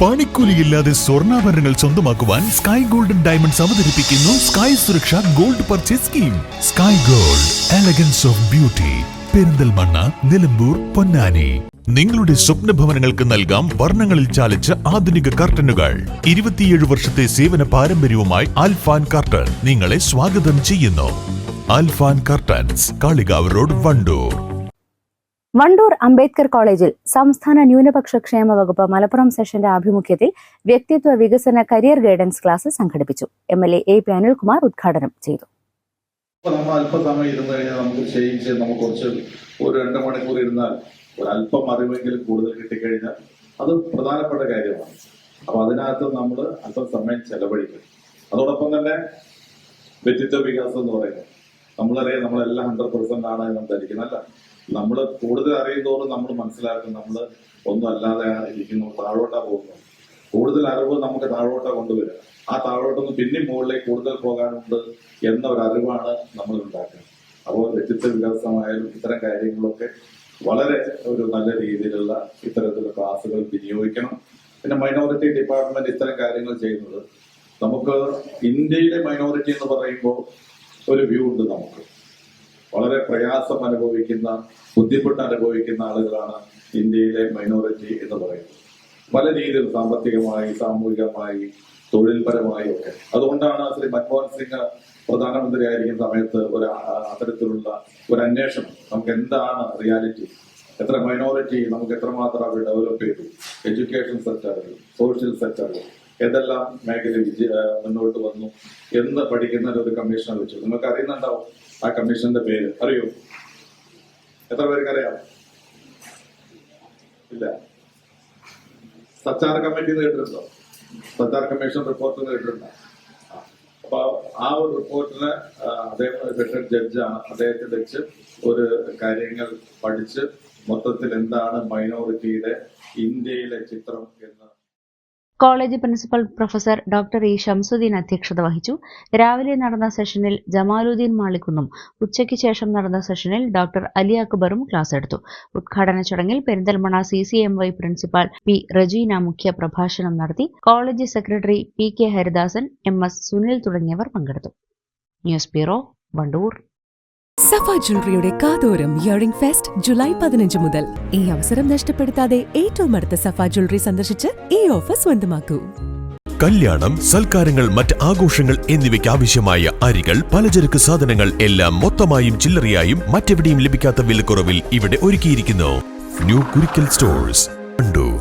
പണിക്കൂലിയില്ലാതെ സ്വർണാഭരണങ്ങൾ സ്വന്തമാക്കുവാൻ sky golden diamonds അവതരിപ്പിക്കുന്നു സ്കൈ സുരക്ഷ gold purchase scheme sky gold elegance of beauty Perinthalmanna Nilambur Ponnani. നിങ്ങളുടെ സ്വപ്ന ഭവനങ്ങൾക്ക് നൽകാം വർണങ്ങളിൽ ചാലിച്ച ആധുനിക കർട്ടനുകൾ. ഇരുപത്തിയേഴ് വർഷത്തെ സേവന പാരമ്പര്യവുമായി അൽഫാൻ കർട്ടൻ നിങ്ങളെ സ്വാഗതം ചെയ്യുന്നു. Alfan curtains Kalikavu road Wandoor. Wandoor Ambedkar കോളേജിൽ സംസ്ഥാന ന്യൂനപക്ഷ ക്ഷേമ വകുപ്പ് മലപ്പുറം സെഷന്റെ ആഭിമുഖ്യത്തിൽ വ്യക്തിത്വ വികസന കരിയർ ഗൈഡൻസ് ക്ലാസ് സംഘടിപ്പിച്ചു. M L A A P Anilkumar ഉദ്ഘാടനം ചെയ്തു. നമ്മൾ അല്പസമയം ഇരുന്ന് കഴിഞ്ഞാൽ നമുക്ക് ക്ഷയിച്ച് നമുക്ക് കുറച്ച് ഒരു രണ്ട് മണിക്കൂർ ഇരുന്നാൽ അല്പം അറിവെങ്കിലും കൂടുതൽ കിട്ടിക്കഴിഞ്ഞാൽ അത് പ്രധാനപ്പെട്ട കാര്യമാണ്. അപ്പൊ അതിനകത്ത് നമ്മൾ അല്പം സമയം ചെലവഴിക്കും. അതോടൊപ്പം തന്നെ വ്യക്തിത്വ വികാസം എന്ന് പറയുന്നത്. നമ്മളറിയാം നമ്മളെല്ലാം ഹൺഡ്രഡ് പെർസെന്റ് ആണ് എന്ന് ധരിക്കുന്നല്ല നമ്മൾ കൂടുതൽ അറിയുന്നതോറും നമ്മൾ മനസ്സിലാക്കും. നമ്മൾ ഒന്നും അല്ലാതെ ഇരിക്കുന്നു താഴോട്ടാ പോകുന്നു കൂടുതൽ അറിവ് നമുക്ക് താഴോട്ടാ കൊണ്ടുവരിക. ആ താഴോട്ടൊന്ന് പിന്നെ മുകളിലേക്ക് കൂടുതൽ പോകാനുണ്ട് എന്ന ഒരു അറിവാണ് നമ്മൾ ഉണ്ടാക്കുന്നത്. അപ്പോൾ വ്യക്തിത്വ വികാസമായാലും ഇത്തരം കാര്യങ്ങളൊക്കെ വളരെ ഒരു നല്ല രീതിയിലുള്ള ഇത്തരത്തിലുള്ള ക്ലാസ്സുകൾ വിനിയോഗിക്കണം. പിന്നെ മൈനോറിറ്റി ഡിപ്പാർട്ട്മെന്റ് ഇത്തരം കാര്യങ്ങൾ ചെയ്യുന്നത് നമുക്ക് ഇന്ത്യയിലെ മൈനോറിറ്റി എന്ന് പറയുമ്പോൾ ഒരു വ്യൂ ഉണ്ട് നമുക്ക്. വളരെ പ്രയാസം അനുഭവിക്കുന്ന ബുദ്ധിമുട്ട് അനുഭവിക്കുന്ന ആളുകളാണ് ഇന്ത്യയിലെ മൈനോറിറ്റി എന്ന് പറയുന്നത്. പല രീതിയിൽ സാമ്പത്തികമായി സാമൂഹികമായി തൊഴിൽപരമായി ഒക്കെ. അതുകൊണ്ടാണ് ശ്രീ മൻമോഹൻ സിംഗ് പ്രധാനമന്ത്രി ആയിരിക്കുന്ന സമയത്ത് ഒരു അത്തരത്തിലുള്ള ഒരു അന്വേഷണം. നമുക്ക് എന്താണ് റിയാലിറ്റി എത്ര മൈനോറിറ്റി നമുക്ക് എത്രമാത്രം അവർ ഡെവലപ്പ് ചെയ്തു? എഡ്യൂക്കേഷൻ സെക്ടറിൽ സോഷ്യൽ സെക്ടറിൽ ഏതെല്ലാം മേഖല മുന്നോട്ട് വന്നു എന്ന് പഠിക്കുന്ന ഒരു കമ്മീഷനെ വെച്ചു. നിങ്ങൾക്ക് അറിയുന്നുണ്ടാവും ആ കമ്മീഷന്റെ പേര്. അറിയോ? എത്ര പേർക്ക് അറിയാം ഇല്ല. സച്ചാർ കമ്മിറ്റി കേട്ടിട്ടുണ്ടോ? സച്ചാർ കമ്മീഷൻ റിപ്പോർട്ട് കേട്ടിട്ടുണ്ടോ? ആ. അപ്പൊ ആ ഒരു റിപ്പോർട്ടിന് അദ്ദേഹം റിട്ടയർഡ് ജഡ്ജാണ് അദ്ദേഹത്തെ വെച്ച് ഒരു കാര്യങ്ങൾ പഠിച്ച് മൊത്തത്തിൽ എന്താണ് മൈനോറിറ്റിയുടെ ഇന്ത്യയിലെ ചിത്രം എന്ന് college principal professor doctor E Shamsudheen അധ്യക്ഷത വഹിച്ചു. രാവിലെ നടന്ന സെഷനിൽ ജമാലുദ്ദീൻ മാളിക്കുന്നും ഉച്ചയ്ക്ക് ശേഷം നടന്ന സെഷനിൽ ഡോക്ടർ അലി അക്ബറും ക്ലാസ് എടുത്തു. ഉദ്ഘാടന ചടങ്ങിൽ Perinthalmanna C C M Y principal P Rajeena മുഖ്യ പ്രഭാഷണം നടത്തി college secretary P K Haridasan M S Sunil തുടങ്ങിയവർ പങ്കെടുത്തു. News bureau Wandoor. സഫ ജ്വല്ലറിയുടെ കാതോരം ഇയറിംഗ് ഫെസ്റ്റ് ജൂലൈ പതിനഞ്ച് മുതൽ. ഈ അവസരം നഷ്ടപ്പെടുത്താതെ ഏറ്റവും അടുത്ത സഫ ജ്വല്ലറി സന്ദർശിച്ച് ഈ ഓഫർ സ്വന്തമാക്കൂ. കല്യാണം സൽക്കാരങ്ങൾ മറ്റ് ആഘോഷങ്ങൾ എന്നിവയ്ക്ക് ആവശ്യമായ അരികൾ പലചരക്ക് സാധനങ്ങൾ എല്ലാം മൊത്തമായും ചില്ലറയായും മറ്റെവിടെയും ലഭിക്കാത്ത വിലക്കുറവിൽ ഇവിടെ ഒരുക്കിയിരിക്കുന്നു. New Kurikkal stores Kandoor